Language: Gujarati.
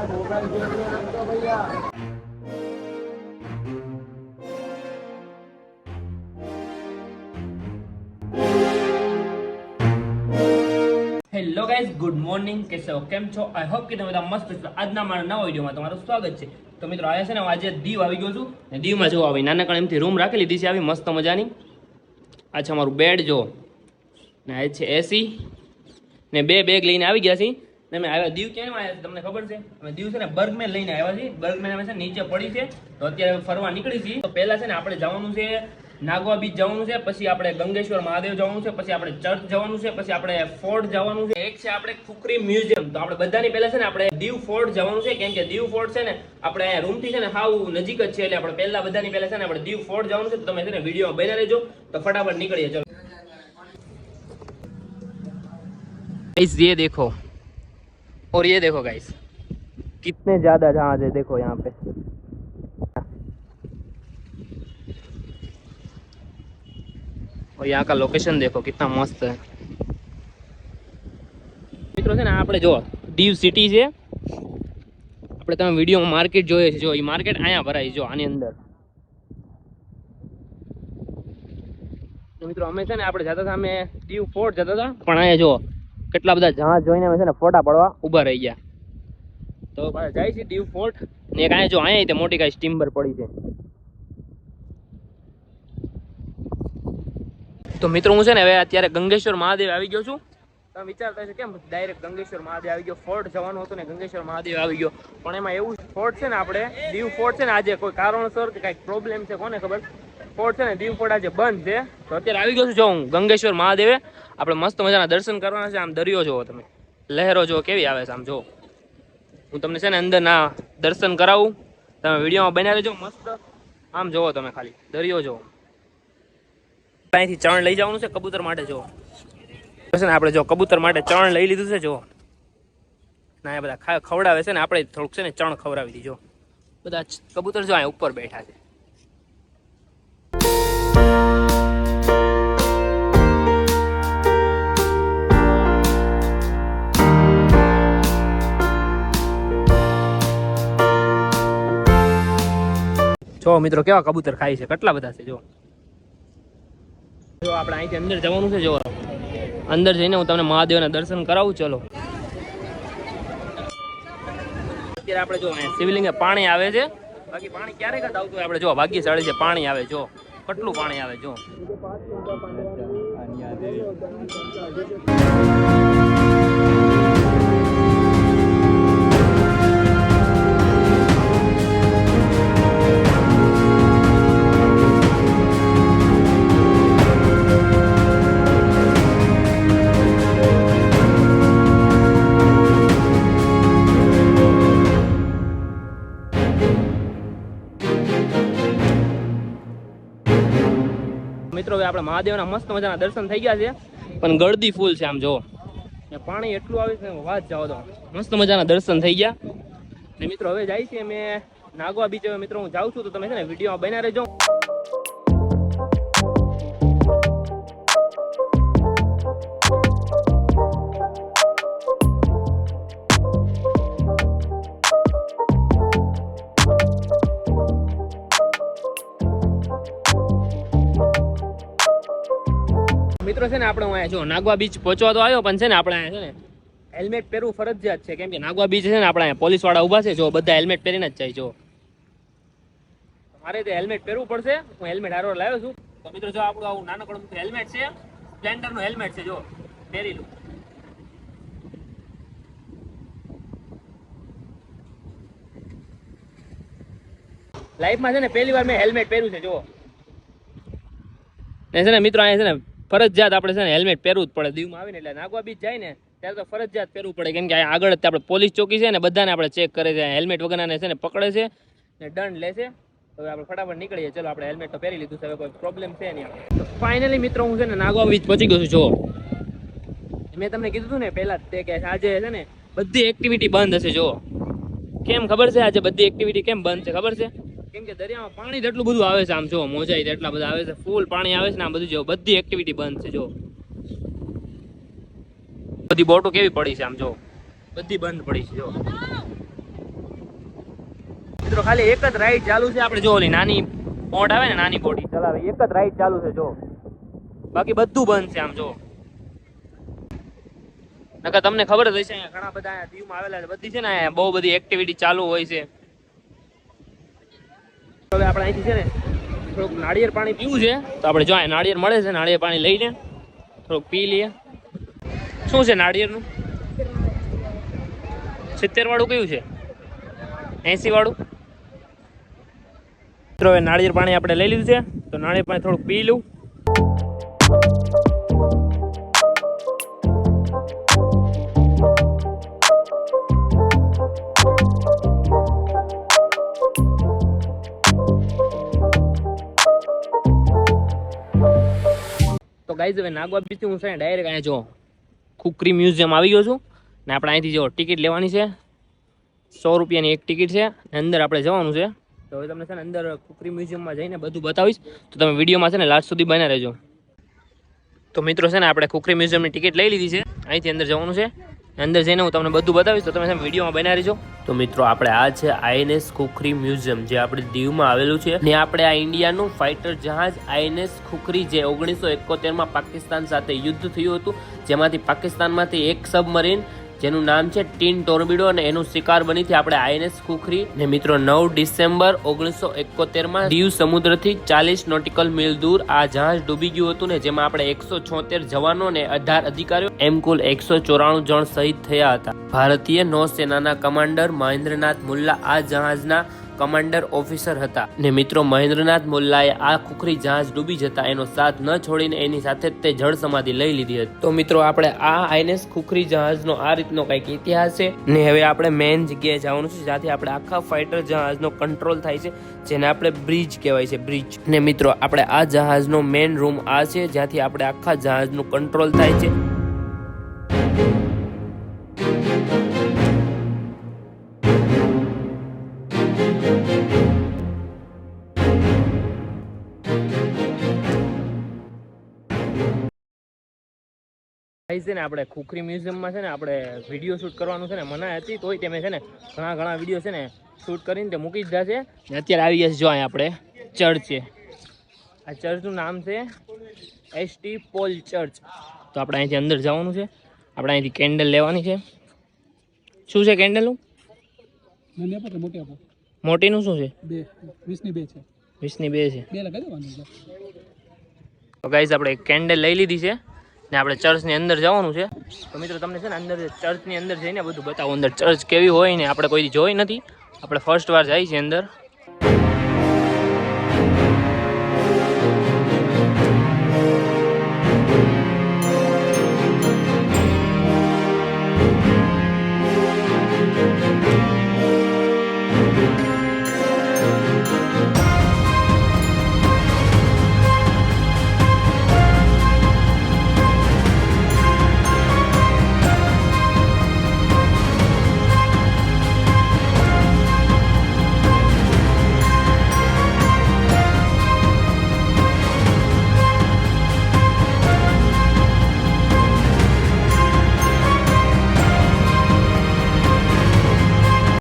હેલો ગાઈઝ ગુડ મોર્નિંગ કેસે કેમ છો? આઈ હોપ કે તમે બધા મસ્ત છો. આજના મારા નવા વિડીયોમાં તમારું સ્વાગત છે. તો મિત્રો આવ્યા છે ને, હું આજે દીવ આવી ગયો છું. ને દીવમાં જો આવી નાનકડા એમથી રૂમ રાખી લીધી છે, આવી મસ્ત મજાની. આ છે અમારું બેડ જો. ને આ છે એસી ને બે બેગ લઈને આવી ગયા છીએ. ને અમે આવ્યા દીવ કેમ આવ્યા છે તમને ખબર છે અમે દીવ છે ને બર્ગમેન લઈને આવ્યા છીએ બર્ગમેન અમે છે ને નીચે પડી છે તો અત્યારે અમે ફરવા નીકળી છીએ તો પહેલા છે ને આપણે જવાનું છે નાગવા બીચ જવાનું છે પછી આપણે ગંગેશ્વર મહાદેવ જવાનું છે પછી આપણે ચર્ચ જવાનું છે પછી આપણે ફોર્ટ જવાનું છે એક છે આપણે ખુકરી મ્યુઝિયમ તો આપણે બધાની પહેલા છે ને આપણે દીવ ફોર્ટ જવાનું છે કેમ કે દીવ ફોર્ટ છે ને આપણે અહીંયા રૂમથી છે ને હાવ નજીક જ છે એટલે આપણે પહેલા બધાની પહેલા છે ને આપણે દીવ ફોર્ટ જવાનું છે તો તમે છે ને વિડીયો બન્યા રહેજો તો ફટાફટ નીકળીએ ચલો गाइस ये देखो और ये देखो गाइस कितने ज्यादा जहाज है देखो यहाँ पे और यहाँ का लोकेशन देखो कितना मस्त है મિત્રો છે ને આપણે જો દીવ સિટી છે આપણે તમે વિડીયોમાં માર્કેટ જોઈએ છે જો એ માર્કેટ અહીંયા ભરાય જો આની અંદર તો મિત્રો અમે છે ને આપણે જતા હતા અમે દીવ ફોર્ટ જતા હતા પણ અહીંયા જો કેટલા બધા જહાજ જોઈને અમે છે ને ફોટા પડવા ઊભા રહી ગયા. તો જાય છે દીવ ફોર્ટ. ને કાંઈ જો અહીંયા તે મોટી કાંઈ સ્ટીમ્બર પડી છે. તો મિત્રો હું છે ને હવે અત્યારે ગંગેશ્વર મહાદેવ આવી ગયો છું. તમે વિચારતા હશો કેમ ડાયરેક્ટ ગંગેશ્વર મહાદેવ આવી ગયો? ફોર્ટ જવાનું હતું ને ગંગેશ્વર મહાદેવ આવી ગયો. પણ એમાં એવું ફોર્ટ છે ને આપણે દીવ ફોર્ટ છે ને આજે કોઈ કારણસર કે કાંઈક પ્રોબ્લેમ છે કોને ખબર? ફોર્ટ છે ને દીવ આજે બંધ છે. તો અત્યારે આવી ગયો છું, જો હું ગંગેશ્વર મહાદેવે. આપણે મસ્ત મજાના દર્શન કરવાના છે, આમ દરિયો જોવો તમે. લહેરો જો કેવી આવે છે આમ જો હું તમને છે ને અંદર ના દર્શન કરાવું. તમે વિડીયોમાં બનાવી લેજો મસ્ત. આમ જોવો તમે ખાલી, દરિયો જોવો અહીંથી ચણ લઈ જવાનું છે, કબૂતર માટે જો છે ને, આપણે જો કબૂતર માટે ચણ લઈ લીધું છે જો ના, એ બધા ખવડાવે છે ને, આપણે થોડુંક છે ને ચણ ખવડાવી દીજો બધા કબૂતર જો અહીંયા ઉપર બેઠા છે. જો મિત્રો કેવા કબૂતર ખાય છે? કેટલા બધા છે? જો. જો આપણે અહીંથી અંદર જવાનું છે, જો. અંદર જઈને હું તમને મહાદેવના દર્શન કરાવું, ચલો. અત્યારે આપણે જો શિવલિંગે પાણી આવે છે. બાકી પાણી ક્યારેક જ આવતું આપણે જો, ભાગ્યશાળી છે, પાણી આવે, જો. કેટલું પાણી આવે, જો. મિત્રો આપણે મહાદેવના મસ્ત મજાના દર્શન થઈ ગયા છે. પણ ગળદી ફૂલ છે આમ જો પાણી એટલું આવે છે વાત જાઓ તો મસ્ત મજાના દર્શન થઈ ગયા. ને મિત્રો, હવે જાય છે મેં નાગવા બીજે મિત્રો, હું જાઉં છું, તો તમે છે ને વિડીયોમાં બન્યા રહેજો. મિત્રો છે ને, આપણે અહીંયા જો નાગવા બીચ પહોંચવા તો આવ્યો, પણ છે ને, આપણે અહીંયા છે ને હેલ્મેટ પહેરવું ફરજિયાત છે. કેમ કે નાગવા બીચ છે ને, આપણે અહીંયા પોલીસવાળા ઊભા છે, જો બધા હેલ્મેટ પહેરીને જ જાય, જો. મારે તો હેલ્મેટ પહેરવું પડશે, હું હેલ્મેટ હારો લાવ્યો છું. તો મિત્રો, જો આપણું આવું નાનકડું હેલ્મેટ છે, સ્પ્લેન્ડરનું હેલ્મેટ છે, જો, પહેરી લઉં લાઈફમાં છે ને, પહેલી વાર મેં હેલ્મેટ પહેર્યું છે, જો. ને છે ને, મિત્રો, અહીંયા છે ને ફરજિયાત આપણે છે ને હેલ્મેટ પહેરવું જ પડે. દીવમાં આવીને એટલે નાગવા બીચ જાય ને, ત્યારે તો ફરજિયાત પહેરવું પડે. કેમ કે આગળ આપણે પોલીસ ચોકી છે ને, બધાને આપણે ચેક કરે છે. હેલ્મેટ વગરનાને છે ને પકડે છે ને દંડ લે છે. હવે આપણે ફટાફટ નીકળીએ. ચલો, આપણે હેલ્મેટ તો પહેરી લીધું છે. હવે કોઈ પ્રોબ્લેમ છે નહીં ફાઇનલી મિત્રો, હું છે ને નાગવા બીચ પહોંચી ગયો છું. જો મેં તમને કીધું હતું ને પહેલા તે કે આજે છે ને બધી એક્ટિવિટી બંધ હશે. જો કેમ ખબર છે? આજે બધી એક્ટિવિટી કેમ બંધ છે? ખબર છે? કેમ કે દરિયામાં પાણી જેટલું બધું આવે છે આમ જો, મોજાઈ એટલા બધા આવે છે, ફૂલ પાણી આવે છે ને આ બધું જો, બધી એક્ટિવિટી બંધ છે, જો. બધી બોટો કેવી પડી છે આમ જો? બધી બંધ પડી છે, જો. મિત્રો, ખાલી એક જ રાઈડ ચાલુ છે, આપણે જો ઓલી નાની બોટ આવે ને, નાની બોટી ચલાવે. એક જ રાઈડ ચાલુ છે, જો. બાકી બધું બંધ છે આમ જો. નકર તમને ખબર જ હશે ઘણા બધા અહીંયા દીવમાં આવેલા છે, બધી છે ને બહુ બધી એક્ટિવિટી ચાલુ હોય છે. હવે આપણે અહીંથી છે ને થોડુંક નાળિયેર પાણી પીવું છે. તો આપણે જો નાળિયેર મળે છે, નાળિયેર પાણી લઈને થોડુંક પી લઈએ. શું છે નાળિયેરનું? સિત્તેર વાળું કયું છે? એસી વાળું? મિત્રો, હવે નાળિયેર પાણી આપણે લઈ લીધું છે. તો નાળિયેર પાણી થોડુંક પી લઉં. ગાઈઝ, હવે નાગવા બીચથી હું છે ને ડાયરેક્ટ અહીંયા જો ખુકરી મ્યુઝિયમ આવી ગયો છું. ને આપણે અહીંથી જો ટિકિટ લેવાની છે. સો રૂપિયાની એક ટિકિટ છે. ને અંદર આપણે જવાનું છે. તો હવે તમને છે ને અંદર ખુકરી મ્યુઝિયમમાં જઈને બધું બતાવીશ. તો તમે વિડીયોમાં છે ને લાસ્ટ સુધી બના રહેજો. તો મિત્રો છે ને આપણે ખુકરી મ્યુઝિયમની ટિકિટ લઈ લીધી છે. અહીંથી અંદર જવાનું છે. અંદર જઈને હું તમને બધું બતાવીશ, તો તમે ને વિડીયોમાં રહેજો. તો મિત્રો, આપણે આ છે આઈએનએસ ખુખરી મ્યુઝિયમ, જે આપણે દીવમાં આવેલું છે. ને આપણે આ ઇન્ડિયાનું ફાઇટર જહાજ આઈએનએસ ખુખરી જે ઓગણીસો એકોતેરમાં પાકિસ્તાન સાથે યુદ્ધ થયું હતું, જેમાંથી પાકિસ્તાનમાંથી એક સબમરીન જેનું નામ છે ટીન ટોર્બિડો અને એનું શિકાર બની હતી આપણે આઈએનએસ કુખરી ને મિત્રો, નવ ડિસેમ્બર ઓગણીસો એકોતેરમાં દીવ સમુદ્રથી ચાલીસ નોટિકલ મિલ દૂર આ જહાજ ડૂબી ગયું હતું ને જેમાં આપણે એકસો છોતેર જવાનો ને અઢાર અધિકારીઓ, એમ કુલ એકસો ચોરાણું જણ શહીદ થયા હતા. ભારતીય નૌસેનાના કમાન્ડર મહેન્દ્રનાથ મુલ્લા આ જહાજના કમાન્ડર ઓફિસર હતા ને મિત્રો મહેન્દ્રનાથ મુલ્લાએ આ ખુખરી જહાજ ડૂબી જતા એનો સાથ ન છોડીને એની સાથે જ તે જળ સમાધિ લઈ લીધી હતી. તો મિત્રો આપણે આ આઈએનએસ ખુખરી જહાજનો આ રીતનો કંઈક ઇતિહાસ છે ને હવે આપણે મેઇન જગ્યાએ જવાનું છે જ્યાંથી આપણે આખા ફાઇટર જહાજનો કંટ્રોલ થાય છે, જેને આપણે બ્રિજ કહેવાય છે, બ્રિજ. ને મિત્રો, આપણે આ જહાજનો મેઇન રૂમ આ છે, જ્યાંથી આપણે આખા જહાજનું કંટ્રોલ થાય છે. છે ને આપણે ખુખરી મ્યુઝિયમમાં છે ને આપણે વીડિયો શૂટ કરવાનું છે ને મનાય હતી તોય તમે છે ને ઘણા ઘણા વીડિયો છે ને શૂટ કરીને તે મૂકી દીધા છે. ને અત્યારે આવી ગયા છે જો અહીંયા આપણે ચર્ચ છે. આ ચર્ચનું નામ છે એસ ટી પોલ ચર્ચ તો આપણે અહીંથી અંદર જવાનું છે. આપણે અહીંથી કેન્ડલ લેવાની છે. શું છે કેન્ડલનું મોટીનું શું છે? બે વીસની બે છે. વીસની બે છે. તો ગાઈઝ આપણે કેન્ડલ લઈ લીધી છે. ને આપણે ચર્ચની અંદર જવાનું છે. તો મિત્રો, તમને છે ને અંદર ચર્ચની અંદર જઈને બધું બતાવું. અંદર ચર્ચ કેવી હોય ને, આપણે કોઈ જોઈ નથી. આપણે ફર્સ્ટ વાર જાય છે અંદર.